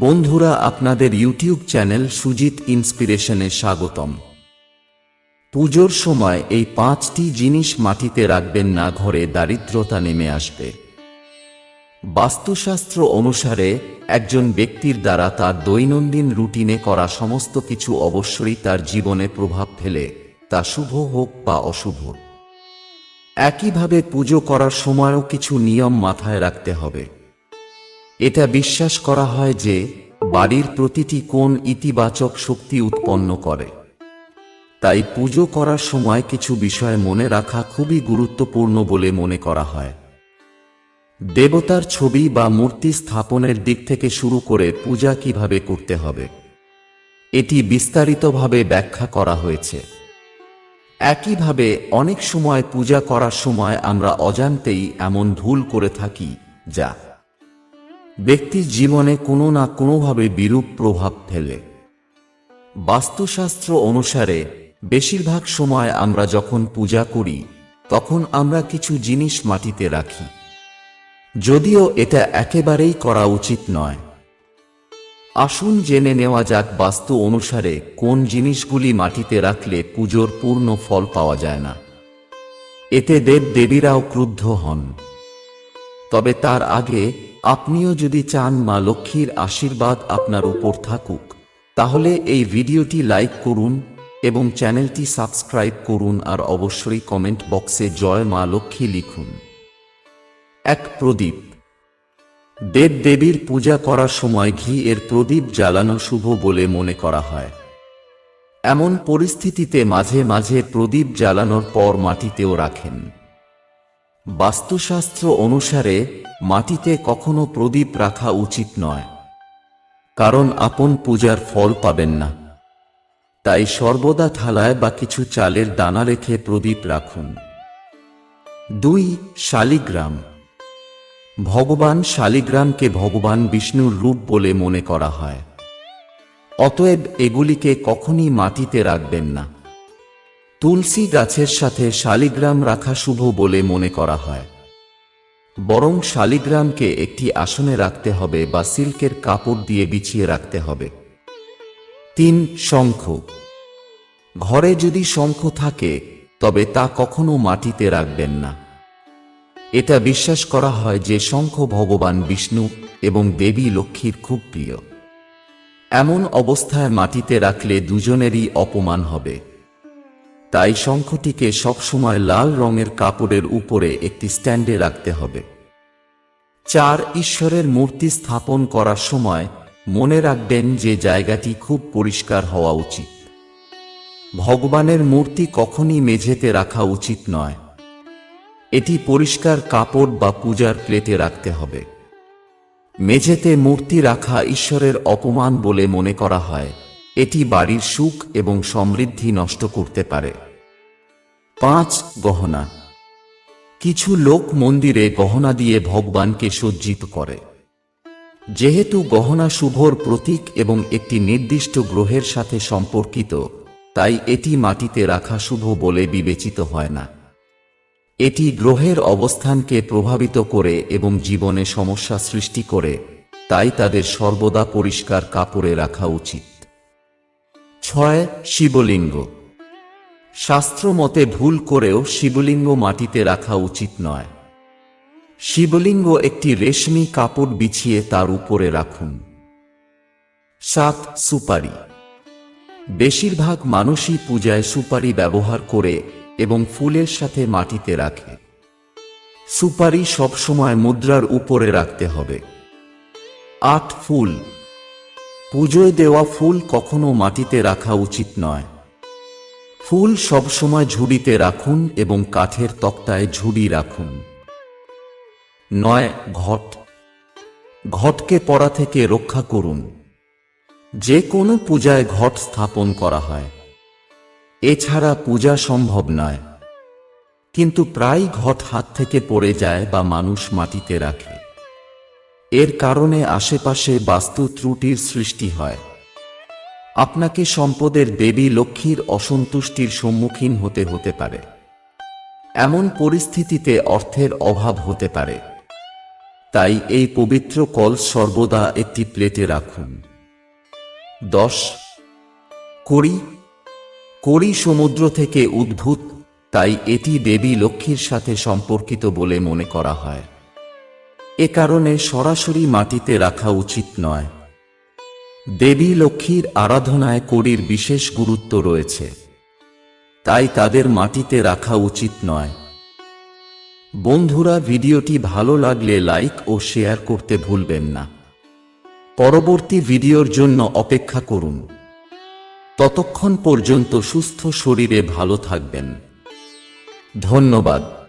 বন্ধুরা, আপনাদের YouTube channel Sujit ইন্সপিরেশনে স্বাগতম। পুজোর সময় এই পাঁচটি জিনিস মাটিতে রাখবেন না, ঘরে দারিদ্রতা নেমে আসবে। বাস্তুশাস্ত্র অনুসারে, একজন ব্যক্তির দ্বারা তার দৈনন্দিন রুটিনে করা সমস্ত কিছু অবশ্যই তার জীবনে প্রভাব ফেলে, তা শুভ হোক বা অশুভ। একইভাবে পুজো করার সময়ও কিছু নিয়ম মাথায় রাখতে হবে। এটা বিশ্বাস করা হয় যে বাড়ির প্রতিটি কোণ ইতিবাচক শক্তি উৎপন্ন করে। তাই পুজো করার সময় কিছু বিষয় মনে রাখা খুবই গুরুত্বপূর্ণ বলে মনে করা হয়। দেবতার ছবি বা মূর্তি স্থাপনের দিক থেকে শুরু করে পূজা কীভাবে করতে হবে, এটি বিস্তারিতভাবে ব্যাখ্যা করা হয়েছে। একইভাবে অনেক সময় পূজা করার সময় আমরা অজান্তেই এমন ভুল করে থাকি, যা ব্যক্তির জীবনে কোনো না কোনোভাবে বিরূপ প্রভাব ফেলে। বাস্তুশাস্ত্র অনুসারে, বেশিরভাগ সময় আমরা যখন পূজা করি, তখন আমরা কিছু জিনিস মাটিতে রাখি। যদিও এটা একেবারেই করা উচিত নয়। আসুন জেনে নেওয়া যাক বাস্তু অনুসারে কোন জিনিসগুলি মাটিতে রাখলে পুজোর পূর্ণ ফল পাওয়া যায় না। এতে দেব দেবীরাও ক্রুদ্ধ হন। তবে তার আগে আপনিও যদি চান মা লক্ষ্মীর আশীর্বাদ আপনার উপর থাকুক, তাহলে এই ভিডিওটি লাইক করুন এবং চ্যানেলটি সাবস্ক্রাইব করুন আর অবশ্যই কমেন্ট বক্সে জয় মা লক্ষ্মী লিখুন। এক প্রদীপ। দেব দেবীর পূজা করার সময় ঘি এর প্রদীপ জ্বালানো শুভ বলে মনে করা হয়। এমন পরিস্থিতিতে মাঝে মাঝে প্রদীপ জ্বালানোর পর মাটিতেও রাখেন। বাস্তুশাস্ত্র অনুসারে, মাটিতে কখনো প্রদীপ রাখা উচিত নয়। কারণ আপন পূজার ফল পাবেন না। তাই সর্বদা থালায় বা কিছু চালের দানা রেখে প্রদীপ রাখুন। দুই, শালিগ্রাম। ভগবান শালিগ্রামকে ভগবান বিষ্ণুর রূপ বলে মনে করা হয়। অতএব এগুলিকে কখনই মাটিতে রাখবেন না। তুলসী গাছের সাথে শালিগ্রাম রাখা শুভ বলে মনে করা হয়। বরং শালিগ্রামকে একটি আসনে রাখতে হবে বা সিল্কের কাপড় দিয়ে বিছিয়ে রাখতে হবে। তিন, শঙ্খ। ঘরে যদি শঙ্খ থাকে, তবে তা কখনো মাটিতে রাখবেন না। এটা বিশ্বাস করা হয় যে শঙ্খ ভগবান বিষ্ণু এবং দেবী লক্ষ্মীর খুব প্রিয়। এমন অবস্থায় মাটিতে রাখলে দুজনেরই অপমান হবে। তাই শঙ্খটিকে সবসময় লাল রঙের কাপড়ের উপরে একটি স্ট্যান্ডে রাখতে হবে। চার, ঈশ্বরের মূর্তি স্থাপন করার সময় মনে রাখবেন যে জায়গাটি খুব পরিষ্কার হওয়া উচিত। ভগবানের মূর্তি কখনই মেঝেতে রাখা উচিত নয়। এটি পরিষ্কার কাপড় বা পূজার প্লেটে রাখতে হবে। মেঝেতে মূর্তি রাখা ঈশ্বরের অপমান বলে মনে করা হয়। এটি বাড়ির সুখ এবং সমৃদ্ধি নষ্ট করতে পারে। পাঁচ, গহনা। কিছু লোক মন্দিরে গহনা দিয়ে ভগবানকে সজ্জিত করে। যেহেতু গহনা শুভর প্রতীক এবং একটি নির্দিষ্ট গ্রহের সাথে সম্পর্কিত, তাই এটি মাটিতে রাখা শুভ বলে বিবেচিত হয় না। এটি গ্রহের অবস্থানকে প্রভাবিত করে এবং জীবনে সমস্যা সৃষ্টি করে, তাই তাদের সর্বদা পরিষ্কার কাপড়ে রাখা উচিত। ছয় শিবলিঙ্গ। শাস্ত্র মতে ভুল করেও শিবলিঙ্গ মাটিতে রাখা উচিত নয়। শিবলিঙ্গ একটি রেশমি কাপড় বিছিয়ে তার উপরে রাখুন। সাত সুপারি। বেশিরভাগ মানুষই পূজায় সুপারি ব্যবহার করে এবং ফুলের সাথে মাটিতে রাখে। সুপারি সবসময় মুদ্রার উপরে রাখতে হবে। আট ফুল। পুজোয় দেওয়া ফুল কখনো মাটিতে রাখা উচিত নয়। ফুল সবসময় ঝুড়িতে রাখুন এবং কাঠের তক্তায় ঝুড়ি রাখুন। নয়, ঘট। ঘটকে পড়া থেকে রক্ষা করুন। যে কোনো পূজায় ঘট স্থাপন করা হয়। এছাড়া পূজা সম্ভব নয়। কিন্তু প্রায় ঘট হাত থেকে পড়ে যায় বা মানুষ মাটিতে রাখে। এর কারণে আশেপাশে বাস্তু ত্রুটির সৃষ্টি হয়। আপনাকে সম্পদের দেবী লক্ষ্মীর অসন্তুষ্টির সম্মুখীন হতে হতে পারে। এমন পরিস্থিতিতে অর্থের অভাব হতে পারে। তাই এই পবিত্র কল সর্বদা একটি প্লেটে রাখুন। দশ, করি করি সমুদ্র থেকে উদ্ভূত, তাই এটি দেবী লক্ষ্মীর সাথে সম্পর্কিত বলে মনে করা হয়। এ কারণে সরাসরি মাটিতে রাখা উচিত নয়। দেবী লক্ষ্মীর আরাধনায় কড়ির বিশেষ গুরুত্ব রয়েছে। তাই তাদের মাটিতে রাখা উচিত নয়। বন্ধুরা, ভিডিওটি ভালো লাগলে লাইক ও শেয়ার করতে ভুলবেন না। পরবর্তী ভিডিওর জন্য অপেক্ষা করুন। ততক্ষণ পর্যন্ত সুস্থ শরীরে ভালো থাকবেন। ধন্যবাদ।